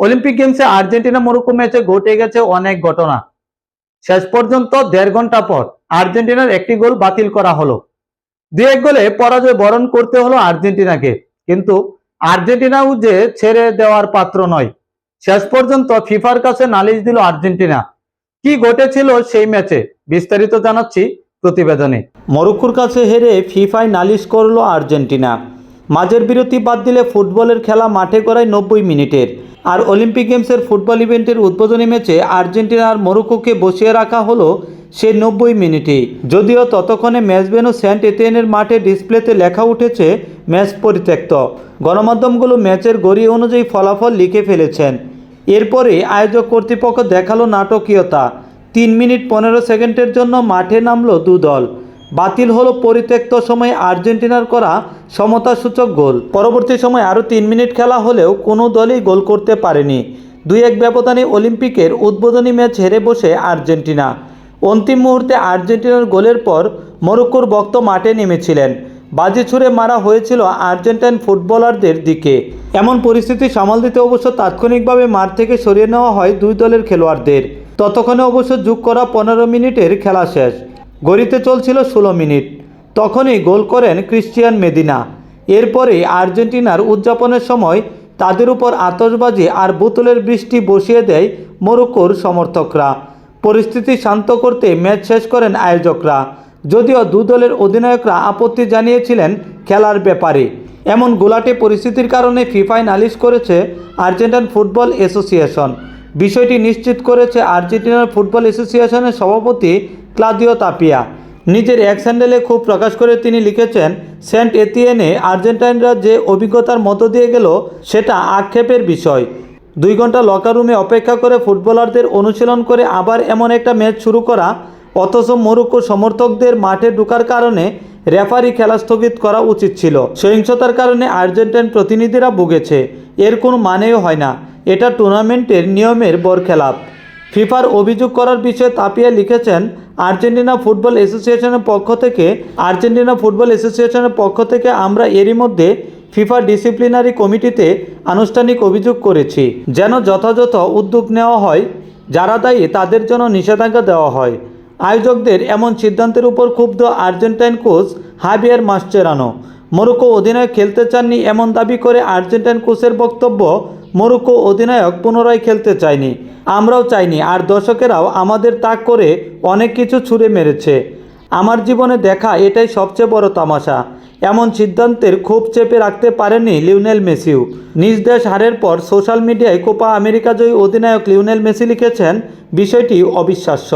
Olympic গেমসে Argentina Morocco ম্যাচে ঘটে গেছে অনেক ঘটনা। শেষ পর্যন্ত দেড় ঘণ্টা পর আর্জেন্টিনার একটি গোল বাতিল করা হলো। দু এক গোলে পরাজয় বরণ করতে হলো আর্জেন্টিনাকে। কিন্তু আর্জেন্টিনাও যে ছেড়ে দেওয়ার পাত্র নয়। শেষ পর্যন্ত ফিফার কাছে নালিশ দিল আর্জেন্টিনা। কি ঘটেছিল সেই ম্যাচে বিস্তারিত জানাচ্ছি প্রতিবেদনে। মরক্কোর কাছে হেরে ফিফায় নালিশ করল আর্জেন্টিনা। মাঝের বিরতি বাদ দিলে ফুটবলের খেলা মাঠে গড়ায় নব্বই মিনিটের। আর অলিম্পিক গেমসের ফুটবল ইভেন্টের উদ্বোধনী ম্যাচে আর্জেন্টিনার আর মরক্কোকে বসিয়ে রাখা হলো সে নব্বই মিনিটে যদিও ততক্ষণে ম্যাচ ভেন্যু সেন্ট এতিয়েনের মাঠে ডিসপ্লেতে লেখা উঠেছে, ম্যাচ পরিত্যক্ত। গণমাধ্যমগুলো ম্যাচের গড়ি অনুযায়ী ফলাফল লিখে ফেলেছেন। এরপরে আয়োজক কর্তৃপক্ষ দেখাল নাটকীয়তা। তিন মিনিট পনেরো সেকেন্ডের জন্য মাঠে নামলো দু দল বাতিল হলো পরিত্যক্ত সময়ে আর্জেন্টিনার করা সমতাসূচক গোল। পরবর্তী সময় আরও তিন মিনিট খেলা হলেও কোনো দলই গোল করতে পারেনি। দুই এক ব্যবধানে অলিম্পিকের উদ্বোধনী ম্যাচ হেরে বসে আর্জেন্টিনা। অন্তিম মুহূর্তে আর্জেন্টিনার গোলের পর মরক্কোর ভক্ত মাঠে নেমেছিলেন। বাজি ছুড়ে মারা হয়েছিল আর্জেন্টাইন ফুটবলারদের দিকে। এমন পরিস্থিতি সামাল দিতে অবশ্য তাৎক্ষণিকভাবে মাঠ থেকে সরিয়ে নেওয়া হয় দুই দলের খেলোয়াড়দের। ততক্ষণে অবশ্য যোগ করা পনেরো মিনিটের খেলা শেষ। গড়িতে চলছিল ষোলো মিনিট। তখনই গোল করেন ক্রিশ্চিয়ান মেদিনা। এরপরে আর্জেন্টিনার উদযাপনের সময় তাদের উপর আতশবাজি আর বোতলের বৃষ্টি বসিয়ে দেয় মরক্কোর সমর্থকরা। পরিস্থিতি শান্ত করতে ম্যাচ শেষ করেন আয়োজকরা। যদিও দু দলের অধিনায়করা আপত্তি জানিয়েছিলেন খেলার ব্যাপারে। এমন গোলাটে পরিস্থিতির কারণে ফিফায় নালিশ করেছে আর্জেন্টাইন ফুটবল অ্যাসোসিয়েশন। বিষয়টি নিশ্চিত করেছে আর্জেন্টিনার ফুটবল অ্যাসোসিয়েশনের সভাপতি ক্লাদিও তাপিয়া। নিজের এক স্যান্ডেলে খুব প্রকাশ করে তিনি লিখেছেন, সেন্ট এতিয়েনে আর্জেন্টাইনরা যে অভিজ্ঞতার মধ্য দিয়ে গেল, সেটা আক্ষেপের বিষয়। দুই ঘণ্টা লকার রুমে অপেক্ষা করে ফুটবলারদের অনুশীলন করে আবার এমন একটা ম্যাচ শুরু করা, অথচ মরুক্কো সমর্থকদের মাঠে ঢোকার কারণে রেফারি খেলা স্থগিত করা উচিত ছিল। সহিংসতার কারণে আর্জেন্টাইন প্রতিনিধিরা ভুগেছে। এর কোনো মানেও হয় না। এটা টুর্নামেন্টের নিয়মের বরখেলাপ। ফিফার অভিযোগ করার বিষয়ে তাপিয়া লিখেছেন আর্জেন্টিনা ফুটবল অ্যাসোসিয়েশনের পক্ষ থেকে। আর্জেন্টিনা ফুটবল অ্যাসোসিয়েশনের পক্ষ থেকে আমরা এরই মধ্যে ফিফা ডিসিপ্লিনারি কমিটিতে আনুষ্ঠানিক অভিযোগ করেছি, যেন যথাযথ উদ্যোগ নেওয়া হয়, যারা দায়ী তাদের জন্য নিষেধাজ্ঞা দেওয়া হয়। আয়োজকদের এমন সিদ্ধান্তের উপর ক্ষুব্ধ আর্জেন্টাইন কোচ হাবিয়ার মাসচেরানো। মরুকো অধিনায়ক খেলতে চাননি এমন দাবি করে আর্জেন্টাইন কোচের বক্তব্য মরুকো অধিনায়ক পুনরায় খেলতে চায়নি। আমরাও চাইনি, আর দর্শকেরাও আমাদের তাক করে অনেক কিছু ছুঁড়ে মেরেছে। আমার জীবনে দেখা এটাই সবচেয়ে বড় তামাশা। এমন সিদ্ধান্তের খুব চেপে রাখতে পারেনি লিওনেল মেসিও নিজ দেশ হারের পর সোশ্যাল মিডিয়ায় কোপা আমেরিকা জয়ী অধিনায়ক লিওনেল মেসি লিখেছেন, বিষয়টি অবিশ্বাস্য।